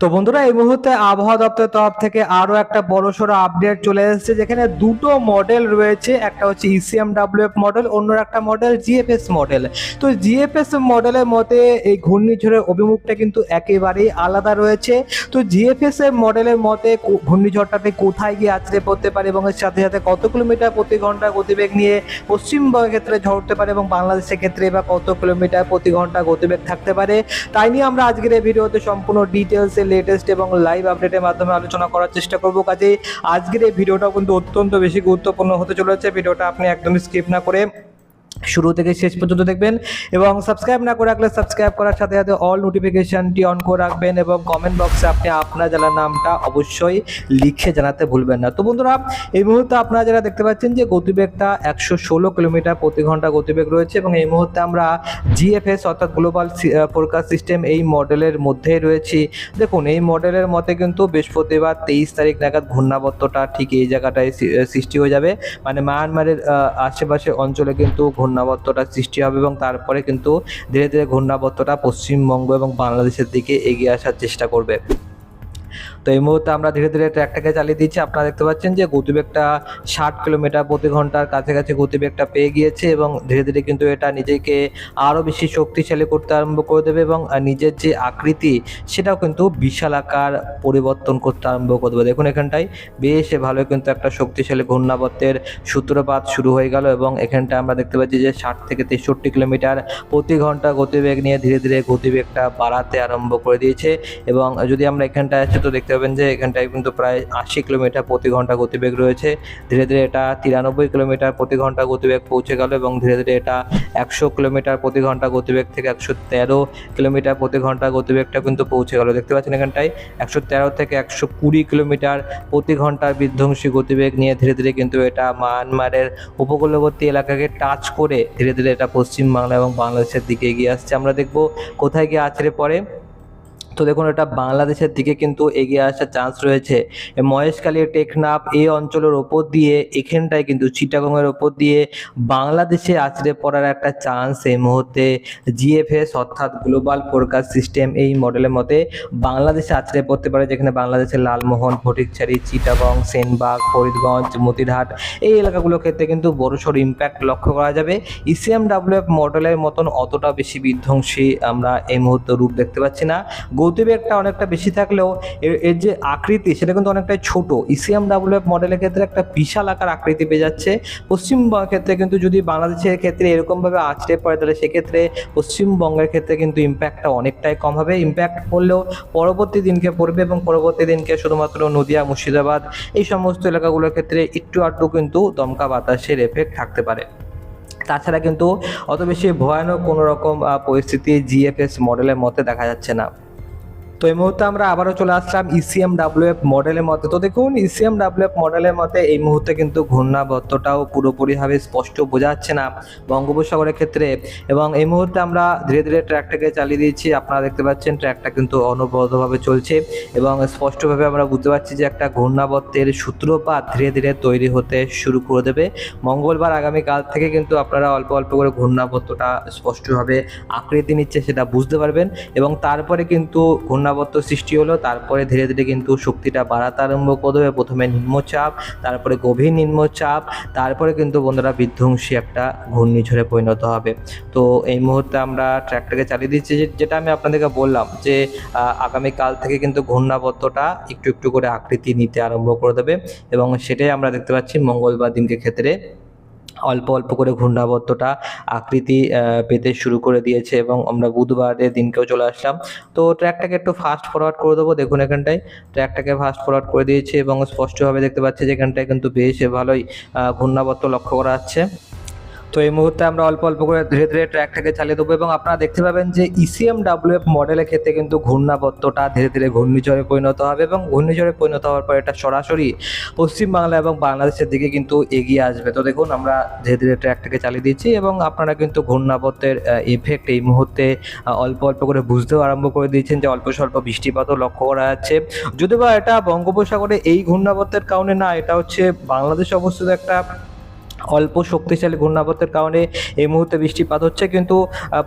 তো বন্ধুরা, এই মুহূর্তে আবহাওয়া দপ্তরের তরফ থেকে আরও একটা বড় সড়ো আপডেট চলে এসেছে, যেখানে দুটো মডেল রয়েছে। একটা হচ্ছে ইসিএম ডাব্লিউএফ মডেল অন্য একটা মডেল জিএফএস মডেল তো জিএফএস মডেলের মতে এই ঘূর্ণিঝড়ের অভিমুখটা কিন্তু একেবারেই আলাদা রয়েছে। তো জিএফএস এর মডেলের মতে ঘূর্ণিঝড়টাতে কোথায় গিয়ে আছড়ে পড়তে পারে এবং এর সাথে সাথে কত কিলোমিটার প্রতি ঘণ্টা গতিবেগ নিয়ে পশ্চিমবঙ্গের ক্ষেত্রে ঝরতে পারে এবং বাংলাদেশের ক্ষেত্রে বা কত কিলোমিটার প্রতি ঘণ্টা গতিবেগ থাকতে পারে, তাই নিয়ে আমরা আজকের এই ভিডিওতে সম্পূর্ণ ডিটেলসে লেটেস্ট এবং লাইভ আপডেটের মাধ্যমে আলোচনা করার চেষ্টা করব। কাজেই আজকের এই ভিডিওটাও কিন্তু অত্যন্ত বেশি গুরুত্বপূর্ণ হতে চলেছে। ভিডিওটা আপনি একদমই স্কিপ না করে শুরু থেকে শেষ পর্যন্ত দেখবেন এবং সাবস্ক্রাইব না করে রাখলে সাবস্ক্রাইব করার সাথে সাথে অল নোটিফিকেশনটি অন করে রাখবেন এবং কমেন্ট বক্সে আপনি আপনার জেলার নামটা অবশ্যই লিখে জানাতে ভুলবেন না। তো বন্ধুরা, এই মুহূর্তে আপনারা যারা দেখতে পাচ্ছেন যে গতিবেগটা একশো ষোলো কিলোমিটার প্রতি ঘণ্টা গতিবেগ রয়েছে এবং এই মুহূর্তে আমরা জিএফএস অর্থাৎ গ্লোবাল ফোরকাস্ট সিস্টেম এই মডেলের মধ্যেই রয়েছি। দেখুন, এই মডেলের মতে কিন্তু বৃহস্পতিবার তেইশ তারিখ নাগাদ ঘূর্ণাবর্তটা ঠিক এই জায়গাটায় সৃষ্টি হয়ে যাবে। মানে মায়ানমারের আশেপাশে অঞ্চলে কিন্তু ঘূর্ণাবর্তটা সৃষ্টি হবে এবং তারপরে কিন্তু ধীরে ধীরে ঘূর্ণাবর্তটা পশ্চিমবঙ্গ এবং বাংলাদেশের দিকে এগিয়ে আসার চেষ্টা করবে। তো এই মুহূর্তে আমরা ধীরে ধীরে ট্র্যাকটাকে চালিয়ে দিচ্ছি। আপনারা দেখতে পাচ্ছেন যে গতিবেগটা ষাট কিলোমিটার প্রতি ঘণ্টার কাছাকাছি গতিবেগটা পেয়ে গিয়েছে এবং ধীরে ধীরে কিন্তু এটা নিজেকে আরও বেশি শক্তিশালী করতে আরম্ভ করে দেবে এবং নিজের যে আকৃতি, সেটাও কিন্তু বিশাল আকার পরিবর্তন করতে আরম্ভ করে দেবে। দেখুন এখানটায় বেশ ভালো কিন্তু একটা শক্তিশালী ঘূর্ণাবর্তের সূত্রপাত শুরু হয়ে গেল এবং এখানটায় আমরা দেখতে পাচ্ছি যে ষাট থেকে তেষট্টি কিলোমিটার প্রতি ঘণ্টা গতিবেগ নিয়ে ধীরে ধীরে গতিবেগটা বাড়াতে আরম্ভ করে দিয়েছে এবং যদি আমরা এখানটায় তো দেখতে পাবেন যে এখানটায় কিন্তু প্রায় আশি কিলোমিটার প্রতি ঘণ্টা গতিবেগ রয়েছে। ধীরে ধীরে এটা তিরানব্বই কিলোমিটার প্রতি ঘণ্টা গতিবেগ পৌঁছে গেল এবং ধীরে ধীরে এটা একশো কিলোমিটার প্রতি ঘণ্টা গতিবেগ থেকে একশো তেরো কিলোমিটার প্রতি ঘণ্টা গতিবেগটা কিন্তু পৌঁছে গেল। দেখতে পাচ্ছেন এখানটায় একশো তেরো থেকে একশো কুড়ি কিলোমিটার প্রতি ঘণ্টার বিধ্বংসী গতিবেগ নিয়ে ধীরে ধীরে কিন্তু এটা মায়ানমারের উপকূলবর্তী এলাকাকে টাচ করে ধীরে ধীরে এটা পশ্চিম বাংলা এবং বাংলাদেশের দিকে এগিয়ে আসছে। আমরা দেখব কোথায় গিয়ে আছড়ে পড়ে। তো দেখুন, এটা বাংলাদেশের দিকে কিন্তু এগিয়ে আসার চান্স রয়েছে। মহেশখালী টেকনাফ এই অঞ্চলের ওপর দিয়ে, এখানটায় কিন্তু চিটাগংয়ের ওপর দিয়ে বাংলাদেশে আছড়ে পড়ার একটা চান্স এই মুহূর্তে জিএফএস অর্থাৎ গ্লোবাল ফোরকাস্ট সিস্টেম এই মডেলের মতে বাংলাদেশে আছড়ে পড়তে পারে, যেখানে বাংলাদেশের লালমোহন ফটিকছড়ি চিটাগং, সেনবাগ, ফরিদগঞ্জ, মতিরহাট এই এলাকাগুলোর ক্ষেত্রে কিন্তু বড়সড় ইম্প্যাক্ট লক্ষ্য করা যাবে। ইসিএম ডাব্লিউএফ মডেলের মতন অতটা বেশি বিধ্বংসী আমরা এই মুহূর্তে রূপ দেখতে পাচ্ছি না। গতিবেগটা অনেকটা বেশি থাকলেও এর যে আকৃতি সেটা কিন্তু অনেকটাই ছোট। ইসিএম ডাব্লিউএফ মডেলের ক্ষেত্রে একটা বিশাল আকার আকৃতি পেয়ে যাচ্ছে। পশ্চিমবঙ্গের ক্ষেত্রে কিন্তু যদি বাংলাদেশের ক্ষেত্রে এরকমভাবে আছড়ে পড়ে তাহলে সেক্ষেত্রে পশ্চিমবঙ্গের ক্ষেত্রে কিন্তু ইম্প্যাক্টটা অনেকটাই কম হবে। ইম্প্যাক্ট পড়লেও পরবর্তী দিনকে পড়বে এবং পরবর্তী দিনকে শুধুমাত্র নদিয়া, মুর্শিদাবাদ এই সমস্ত এলাকাগুলোর ক্ষেত্রে একটু আধটু কিন্তু দমকা বাতাসের এফেক্ট থাকতে পারে। তাছাড়া কিন্তু অত বেশি ভয়ানক কোনো রকম পরিস্থিতি জিএফএস মডেলের মধ্যে দেখা যাচ্ছে না। তো এই মুহূর্তে আমরা আবারও চলে আসলাম ইসিএম ডাব্লিউএফ মডেলের মধ্যে। তো দেখুন ইসিএম ডাব্লিউএফ মডেলের মধ্যে এই মুহূর্তে কিন্তু ঘূর্ণাবর্তটাও পুরোপুরিভাবে স্পষ্ট বোঝা যাচ্ছে না বঙ্গোপসাগরের ক্ষেত্রে। এবং এই মুহূর্তে আমরা ধীরে ধীরে ট্র্যাকটাকে চালিয়ে দিয়েছি। আপনারা দেখতে পাচ্ছেন, ট্র্যাকটা কিন্তু অনবরতভাবে চলছে এবং স্পষ্টভাবে আমরা বুঝতে পারছি যে একটা ঘূর্ণাবর্তের সূত্রপাত ধীরে ধীরে তৈরি হতে শুরু করে দেবে। মঙ্গলবার আগামীকাল থেকে কিন্তু আপনারা অল্প অল্প করে ঘূর্ণাবর্তটা স্পষ্টভাবে আকৃতি নিচ্ছে সেটা বুঝতে পারবেন। এবং তারপরে কিন্তু ঘূর্ণাবর্ত সৃষ্টি হলো, তারপরে ধীরে ধীরে কিন্তু শক্তিটা বাড়াতে আরম্ভ করবে প্রথমে নিম্নচাপ, তারপরে গভীর নিম্নচাপ, তারপরে কিন্তু বন্ধুরা বিধ্বংসী একটা ঘূর্ণিঝড়ে পরিণত হবে। তো এই মুহূর্তে আমরা ট্র্যাকটাকে চালিয়ে দিচ্ছি যেটা আমি আপনাদেরকে বললাম যে আগামীকাল থেকে কিন্তু ঘূর্ণাবর্তটা একটু একটু করে আকৃতি নিতে আরম্ভ করে দেবে এবং সেটাই আমরা দেখতে পাচ্ছি মঙ্গলবার দিনকে ক্ষেত্রে অল্প অল্প করে ঘূর্ণাবর্তটা আকৃতি পেতে শুরু করে দিয়েছে এবং আমরা বুধবারের দিনকেও চলে আসলাম। তো ট্র্যাকটাকে একটু ফাস্ট ফরওয়ার্ড করে দেবো, দেখুন এখানটায়। ট্র্যাকটাকে ফাস্ট ফরওয়ার্ড করে দিয়েছে এবং স্পষ্টভাবে দেখতে পাচ্ছি যে এখানটায় কিন্তু বেশ ভালোই ঘূর্ণাবর্ত লক্ষ্য করা যাচ্ছে। তো এই মুহূর্তে আমরা অল্প অল্প করে ধীরে ধীরে ট্র্যাকটাকে চালিয়ে দেবো এবং আপনারা দেখতে পাবেন যে ইসিএম ডাব্লিউএফ মডেলের ক্ষেত্রে কিন্তু ঘূর্ণাবর্তটা ধীরে ধীরে ঘূর্ণিঝড়ে পরিণত হবে এবং ঘূর্ণিঝড়ে পরিণত হওয়ার পর এটা সরাসরি পশ্চিমবাংলা এবং বাংলাদেশের দিকে কিন্তু এগিয়ে আসবে। তো দেখুন, আমরা ধীরে ধীরে ট্র্যাকটাকে চালিয়ে দিচ্ছি এবং আপনারা কিন্তু ঘূর্ণাবর্তের এফেক্ট এই মুহূর্তে অল্প অল্প করে বুঝতেও আরম্ভ করে দিয়েছেন যে অল্প স্বল্প বৃষ্টিপাতও লক্ষ্য করা যাচ্ছে। যদিও বা এটা বঙ্গোপসাগরে এই ঘূর্ণাবর্তের কারণে না, এটা হচ্ছে বাংলাদেশ অবস্থিত একটা অল্প শক্তিশালী ঘূর্ণাবর্তের কারণে এই মুহূর্তে বৃষ্টিপাত হচ্ছে। কিন্তু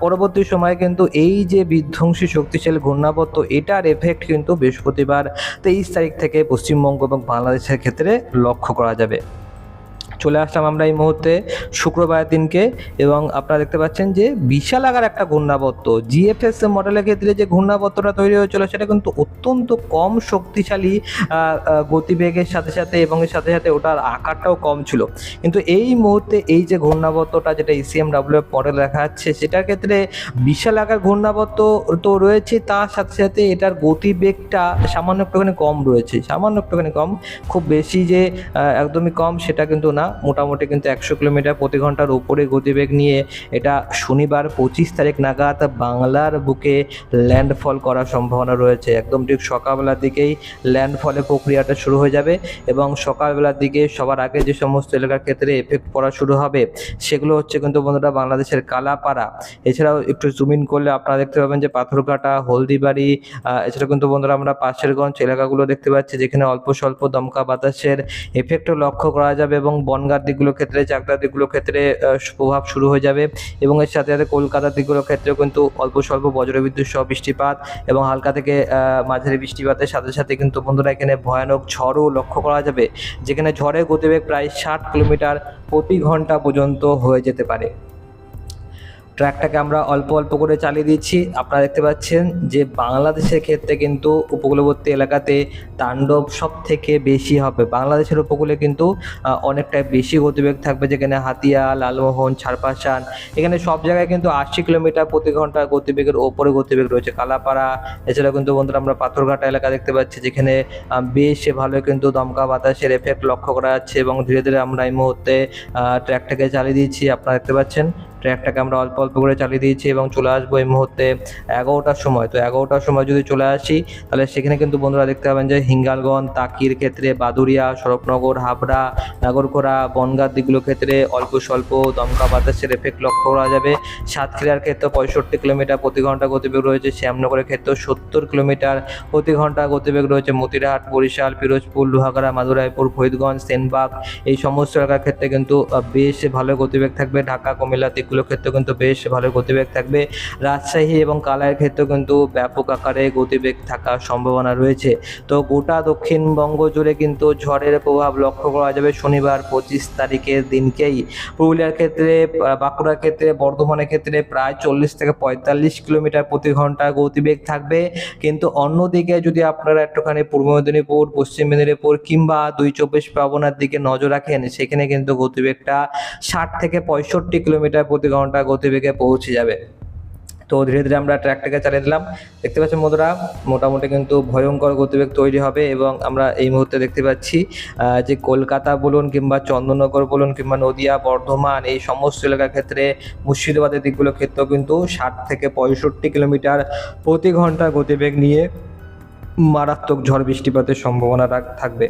পরবর্তী সময়ে কিন্তু এই যে বিধ্বংসী শক্তিশালী ঘূর্ণাবর্ত, এটার এফেক্ট কিন্তু বৃহস্পতিবার তেইশ তারিখ থেকে পশ্চিমবঙ্গ এবং বাংলাদেশের ক্ষেত্রে লক্ষ্য করা যাবে। চলে আসলাম আমরা এই মুহূর্তে শুক্রবার দিনকে এবং আপনারা দেখতে পাচ্ছেন যে বিশাল আকার একটা ঘূর্ণাবর্ত। জিএফএস মডেলের ক্ষেত্রে যে ঘূর্ণাবর্তটা তৈরি হয়েছিল সেটা কিন্তু অত্যন্ত কম শক্তিশালী গতিবেগের সাথে সাথে এবং এর সাথে সাথে ওটার আকারটাও কম ছিল। কিন্তু এই মুহূর্তে এই যে ঘূর্ণাবর্তটা যেটা E ইসিএম ডাব্লিউ মডেল দেখা যাচ্ছে, সেটার ক্ষেত্রে বিশাল আকার ঘূর্ণাবর্ত তো রয়েছে, তার সাথে সাথে এটার গতিবেগটা সামান্য একটুখানি কম রয়েছে। সামান্য একটুখানি কম, খুব বেশি যে একদমই কম সেটা কিন্তু না। মোটামুটি কিন্তু একশো কিলোমিটার প্রতি ঘণ্টার উপরে গতিবেগ নিয়ে এটা শনিবার পঁচিশ তারিখ নাগাদ বাংলার বুকে ল্যান্ডফল করার সম্ভাবনা রয়েছে। একদম ঠিক সকালবেলার দিকেই ল্যান্ডফলের প্রক্রিয়াটা শুরু হয়ে যাবে এবং সকালবেলার দিকে সবার আগে যে সমস্ত এলাকার ক্ষেত্রে এফেক্ট পড়া শুরু হবে সেগুলো হচ্ছে কিন্তু বন্ধুরা বাংলাদেশের কালাপাড়া। এছাড়াও একটু জুম ইন করলে আপনারা দেখতে পাবেন যে পাথরঘাটা, হলদিবাড়ি এছাড়া কিন্তু বন্ধুরা আমরা পাশেরগঞ্জ এলাকাগুলো দেখতে পাচ্ছি যেখানে অল্প স্বল্প দমকা বাতাসের এফেক্টও লক্ষ্য করা যাবে এবং বনগার দিকগুলোর ক্ষেত্রে, চাকদার দিকগুলোর ক্ষেত্রে প্রভাব শুরু হয়ে যাবে এবং এর সাথে সাথে কলকাতার দিকগুলোর ক্ষেত্রেও কিন্তু অল্প স্বল্প বজ্রবিদ্যুৎ সহ বৃষ্টিপাত এবং হালকা থেকে মাঝারি বৃষ্টিপাতের সাথে সাথে কিন্তু বন্ধুরা এখানে ভয়ানক ঝড়ও লক্ষ্য করা যাবে, যেখানে ঝড়ের গতিবেগ প্রায় ষাট কিলোমিটার প্রতি ঘণ্টা পর্যন্ত হয়ে যেতে পারে। ট্র্যাকটাকে আমরা অল্প অল্প করে চালিয়ে দিচ্ছি। আপনারা দেখতে পাচ্ছেন যে বাংলাদেশের ক্ষেত্রে কিন্তু উপকূলবর্তী এলাকাতে তাণ্ডব সব থেকে বেশি হবে। বাংলাদেশের উপকূলে কিন্তু অনেকটাই বেশি গতিবেগ থাকবে যেখানে হাতিয়া লালমোহন ছারপাশান এখানে সব জায়গায় কিন্তু আশি কিলোমিটার প্রতি ঘণ্টা গতিবেগের ওপরে গতিবেগ রয়েছে। কালাপাড়া এছাড়া কিন্তু বন্ধুরা আমরা পাথরঘাটা এলাকা দেখতে পাচ্ছি যেখানে বেশ ভালো কিন্তু দমকা বাতাসের এফেক্ট লক্ষ্য করা যাচ্ছে এবং ধীরে ধীরে আমরা এই মুহূর্তে ট্র্যাকটাকে চালিয়ে দিচ্ছি। আপনারা দেখতে পাচ্ছেন ট্র্যাকটাকে আমরা অল্প অল্প করে চালিয়ে দিয়েছি এবং চলে আসব এই মুহূর্তে এগারোটার সময়। তো এগারোটার সময় যদি চলে আসি, তাহলে সেখানে কিন্তু বন্ধুরা দেখতে পাবেন যে হিঙ্গালগঞ্জ, তাকির ক্ষেত্রে বাদুরিয়া শরৎনগর হাবড়া নাগরখোড়া বনগাঁ দিকগুলোর ক্ষেত্রে অল্প স্বল্প দমকা বাতাসের এফেক্ট লক্ষ্য করা যাবে। সাতক্ষীরার ক্ষেত্রে পঁয়ষট্টি কিলোমিটার প্রতি ঘণ্টা গতিবেগ রয়েছে। শ্যামনগরের ক্ষেত্রে সত্তর কিলোমিটার প্রতি ঘণ্টা গতিবেগ রয়েছে। মতিরহাট, বরিশাল, পিরোজপুর, লোহাগড়া, মাদুরাইপুর, ফরিদগঞ্জ, সেনবাগ, এই সমস্ত এলাকার ক্ষেত্রে কিন্তু বেশ ভালো গতিবেগ থাকবে। ঢাকা, কুমিল্লা দিকগুলোর ক্ষেত্রে কিন্তু বেশ ভালো গতিবেগ থাকবে। রাজশাহী এবং কালার ক্ষেত্রে কিন্তু ব্যাপক আকারে গতিবেগ থাকার সম্ভাবনা রয়েছে। তো গোটা দক্ষিণবঙ্গ জুড়ে কিন্তু ঝড়ের প্রভাব লক্ষ্য করা যাবে শনিবার পঁচিশ তারিখের দিনকেই। পুরুলিয়ার ক্ষেত্রে বাঁকুড়ার ক্ষেত্রে, বর্ধমানের ক্ষেত্রে প্রায় চল্লিশ থেকে পঁয়তাল্লিশ কিলোমিটার প্রতি ঘণ্টা গতিবেগ থাকবে। কিন্তু অন্যদিকে যদি আপনারা একটুখানি পূর্ব মেদিনীপুর, পশ্চিম মেদিনীপুর কিংবা দুই চব্বিশ পরগনার দিকে নজর রাখেন, সেখানে কিন্তু গতিবেগটা ষাট থেকে পঁয়ষট্টি কিলোমিটার প্রতি ঘণ্টা গতিবেগে পৌঁছে যাবে। তো ধীরে ধীরে আমরা ট্র্যাকটাকে চালিয়ে দিলাম। দেখতে পাচ্ছেন বন্ধুরা, মোটামুটি কিন্তু ভয়ঙ্কর গতিবেগ তৈরি হবে এবং আমরা এই মুহূর্তে দেখতে পাচ্ছি যে কলকাতা বলুন কিংবা চন্দননগর বলুন কিংবা নদিয়া, বর্ধমান এই সমস্ত এলাকার ক্ষেত্রে মুর্শিদাবাদের দিকগুলোর ক্ষেত্রেও কিন্তু ষাট থেকে পঁয়ষট্টি কিলোমিটার প্রতি ঘণ্টা গতিবেগ নিয়ে মারাত্মক ঝড় বৃষ্টিপাতের সম্ভাবনা থাকবে।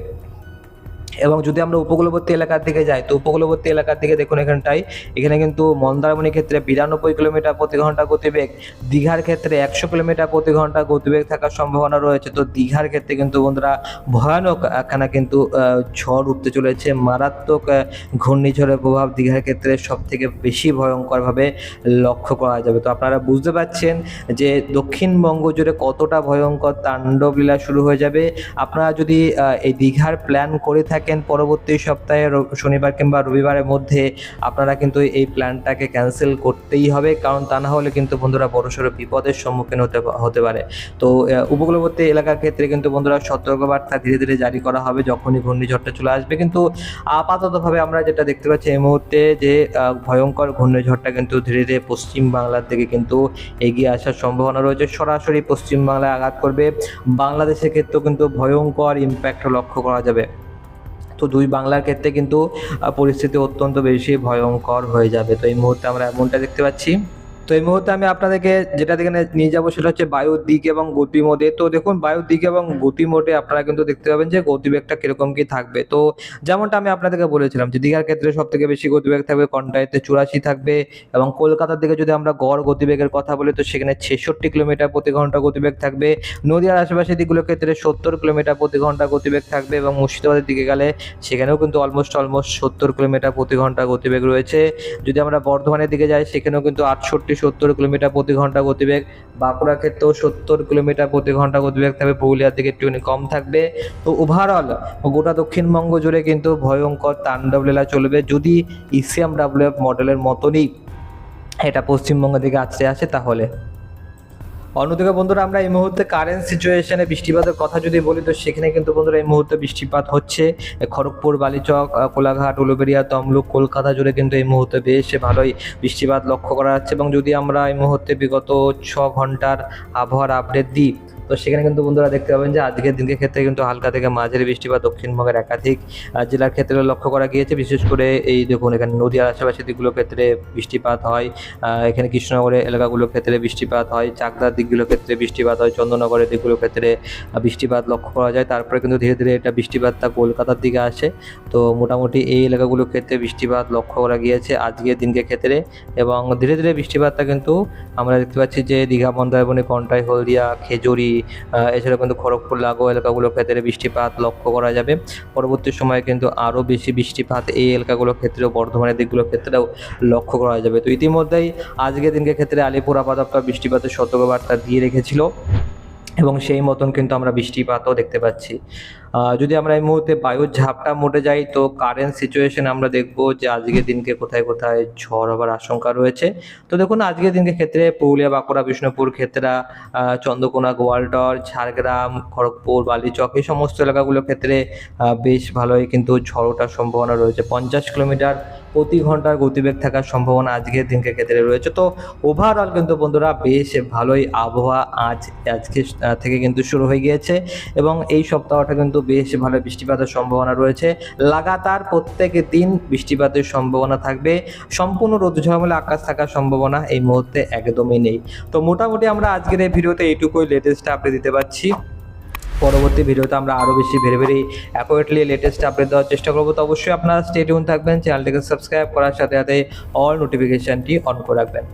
এবং যদি আমরা উপকূলবর্তী এলাকার দিকে যাই, তো উপকূলবর্তী এলাকার দিকে দেখুন এখানটায়, এখানে কিন্তু মন্দারমণির ক্ষেত্রে বিরানব্বই কিলোমিটার প্রতি ঘণ্টা গতিবেগ, দীঘার ক্ষেত্রে একশো কিলোমিটার প্রতি ঘণ্টা গতিবেগ থাকার সম্ভাবনা রয়েছে। তো দীঘার ক্ষেত্রে কিন্তু বন্ধুরা ভয়ানক একখানা কিন্তু ঝড় উঠতে চলেছে। মারাত্মক ঘূর্ণিঝড়ের প্রভাব দীঘার ক্ষেত্রে সব থেকে বেশি ভয়ঙ্করভাবে লক্ষ্য করা যাবে। তো আপনারা বুঝতে পারছেন যে দক্ষিণবঙ্গ জুড়ে কতটা ভয়ঙ্কর তাণ্ডব লীলা শুরু হয়ে যাবে। আপনারা যদি এই দীঘার প্ল্যান করে থাকেন পরবর্তী সপ্তাহে শনিবার কিংবা রবিবারের মধ্যে আপনারা কিন্তু এই প্ল্যানটাকে ক্যান্সেল করতেই হবে। কারণ তা না হলে কিন্তু বন্ধুরা বড়সড় বিপদের সম্মুখীন হতে হতে পারে। তো উপকূলবর্তী এলাকার ক্ষেত্রে কিন্তু বন্ধুরা সতর্কবার্তা ধীরে ধীরে জারি করা হবে যখনই ঘূর্ণিঝড়টা চলে আসবে। কিন্তু আপাততভাবে আমরা যেটা দেখতে পাচ্ছি এই মুহূর্তে যে ভয়ঙ্কর ঘূর্ণিঝড়টা কিন্তু ধীরে ধীরে পশ্চিম বাংলার দিকে কিন্তু এগিয়ে আসার সম্ভাবনা রয়েছে। সরাসরি পশ্চিম বাংলায় আঘাত করবে। বাংলাদেশের ক্ষেত্রেও কিন্তু ভয়ঙ্কর ইম্প্যাক্ট লক্ষ্য করা যাবে। তো দুই বাংলার ক্ষেত্রে কিন্তু পরিস্থিতি অত্যন্ত বেশি ভয়ঙ্কর হয়ে যাবে। তো এই মুহূর্তে আমরা এমনটা দেখতে পাচ্ছি। তো এই মুহূর্তে আমি আপনাদেরকে যেটা দিকে নিয়ে যাব সেটা হচ্ছে বায়ুর দিক এবং গতি মোডে। তো দেখুন বায়ুর দিক এবং গতি মোডে আপনারা কিন্তু দেখতে পাবেন যে গতিবেগটা কীরকম কি থাকবে। তো যেমনটা আমি আপনাদেরকে বলেছিলাম যে দীঘার ক্ষেত্রে সব থেকে বেশি গতিবেগ থাকবে কন্টাইতে চুরাশি থাকবে এবং কলকাতার দিকে যদি আমরা গড় গতিবেগের কথা বলি, তো সেখানে ছেষট্টি কিলোমিটার প্রতি ঘণ্টা গতিবেগ থাকবে। নদীয়ার আশেপাশের দিকগুলোর ক্ষেত্রে সত্তর কিলোমিটার প্রতি ঘণ্টা গতিবেগ থাকবে এবং মুর্শিদাবাদের দিকে গেলে সেখানেও কিন্তু অলমোস্ট অলমোস্ট সত্তর কিলোমিটার প্রতি ঘণ্টা গতিবেগ রয়েছে। যদি আমরা বর্ধমানের দিকে যাই, সেখানেও কিন্তু আটষট্টি সত্তর কিলোমিটার প্রতি ঘণ্টা গতিবেগ। বাঁকুড়া ক্ষেত্রেও সত্তর কিলোমিটার প্রতি ঘণ্টা গতিবেগ থাকবে। পুরুলিয়ার দিকে একটুখানি কম থাকবে। তো ওভারঅল গোটা দক্ষিণবঙ্গ জুড়ে কিন্তু ভয়ঙ্কর তাণ্ডব লীলা চলবে। যদি ইসিএম ডাব্লিউএফ মডেলের মতনই এটা পশ্চিমবঙ্গ দিকে আসতে আসে, তাহলে। অন্যদিকে বন্ধুরা, আমরা এই মুহূর্তে কারেন্ট সিচুয়েশনে বৃষ্টিপাতের কথা যদি বলি, তো সেখানে কিন্তু বন্ধুরা এই মুহূর্তে বৃষ্টিপাত হচ্ছে। খড়গপুর, বালিচক কোলাঘাট, উলুবেড়িয়া, তমলুক, কলকাতা জুড়ে কিন্তু এই মুহূর্তে বেশ ভালোই বৃষ্টিপাত লক্ষ্য করা যাচ্ছে। এবং যদি আমরা এই মুহূর্তে বিগত ছ ঘণ্টার আবহাওয়ার আপডেট দিই তো সেখানে কিন্তু বন্ধুরা দেখতে পাবেন যে আজকের দিনের ক্ষেত্রে কিন্তু হালকা থেকে মাঝারি বৃষ্টিপাত, দক্ষিণবঙ্গের একাধিক জেলার ক্ষেত্রে লক্ষ্য করা গিয়েছে। বিশেষ করে এই দেখুন, এখানে নদীয়ার আশেপাশে দিকগুলোর ক্ষেত্রে বৃষ্টিপাত হয় এখানে কৃষ্ণনগরের এলাকাগুলোর ক্ষেত্রে বৃষ্টিপাত হয়, চাকদার দিকগুলোর ক্ষেত্রে বৃষ্টিপাত হয়, চন্দননগরের দিকগুলোর ক্ষেত্রে বৃষ্টিপাত লক্ষ্য করা যায়। তারপরে কিন্তু ধীরে ধীরে এটা বৃষ্টিপাতটা কলকাতার দিকে আসে। তো মোটামুটি এই এলাকাগুলোর ক্ষেত্রে বৃষ্টিপাত লক্ষ্য করা গিয়েছে আজকের দিনকে ক্ষেত্রে এবং ধীরে ধীরে বৃষ্টিপাতটা কিন্তু আমরা দেখতে পাচ্ছি যে দীঘা, মন্দারমণি কন্টাই হলদিয়া, খেজুরি আহ, এছাড়াও কিন্তু খড়গপুর লাগো এলাকাগুলোর ক্ষেত্রে বৃষ্টিপাত লক্ষ্য করা যাবে। পরবর্তী সময়ে কিন্তু আরও বেশি বৃষ্টিপাত এই এলাকাগুলোর ক্ষেত্রেও বর্ধমানের দিকগুলোর ক্ষেত্রেও লক্ষ্য করা যাবে। তো ইতিমধ্যেই আজকের দিনকে ক্ষেত্রে আলিপুর আপাতত বৃষ্টিপাতের সতর্কবার্তা দিয়ে রেখেছিল এবং সেই মতন কিন্তু আমরা বৃষ্টিপাতও দেখতে পাচ্ছি। যদি আমরা এই মুহূর্তে বায়ুর ঝাপটা মোটে যাই, তো কারেন্ট সিচুয়েশন আমরা দেখব যে আজকের দিনকে কোথায় কোথায় ঝড় হবার আশঙ্কা রয়েছে। তো দেখুন, আজকের দিনকে ক্ষেত্রে পুরুলিয়া, বাঁকুড়া, বিষ্ণুপুর, ক্ষেত্রা চন্দ্রকোনা গোয়ালটর ঝাড়গ্রাম, খড়গপুর, বালিচক এই সমস্ত এলাকাগুলোর ক্ষেত্রে বেশ ভালোই কিন্তু ঝড় ওঠার সম্ভাবনা রয়েছে। পঞ্চাশ কিলোমিটার প্রতি ঘণ্টার গতিবেগ থাকার সম্ভাবনা আজকের দিনকে ক্ষেত্রে রয়েছে। তো ওভারঅল কিন্তু বন্ধুরা, বেশ ভালোই আবহাওয়া আজ, আজকে থেকে কিন্তু শুরু হয়ে গিয়েছে এবং এই সপ্তাহটা কিন্তু বেশ ভালো বৃষ্টিপাতের সম্ভাবনা রয়েছে। লাগাতার প্রত্যেক দিন বৃষ্টিপাতের সম্ভাবনা থাকবে। সম্পূর্ণ রোদ ঝলমলে আকাশ থাকার সম্ভাবনা এই মুহূর্তে একদমই নেই। তো মোটামুটি আমরা আজকের এই ভিডিওতে এইটুকুই লেটেস্ট আপডেট দিতে পারছি। পরবর্তী ভিডিওতে আমরা আরও বেশি very very accurately latest update দেওয়ার চেষ্টা করব। তো অবশ্যই আপনারা স্টেডিউন থাকবেন চ্যানেলটিকে সাবস্ক্রাইব করার সাথে সাথে অল নোটিফিকেশানটি অন করে রাখবেন।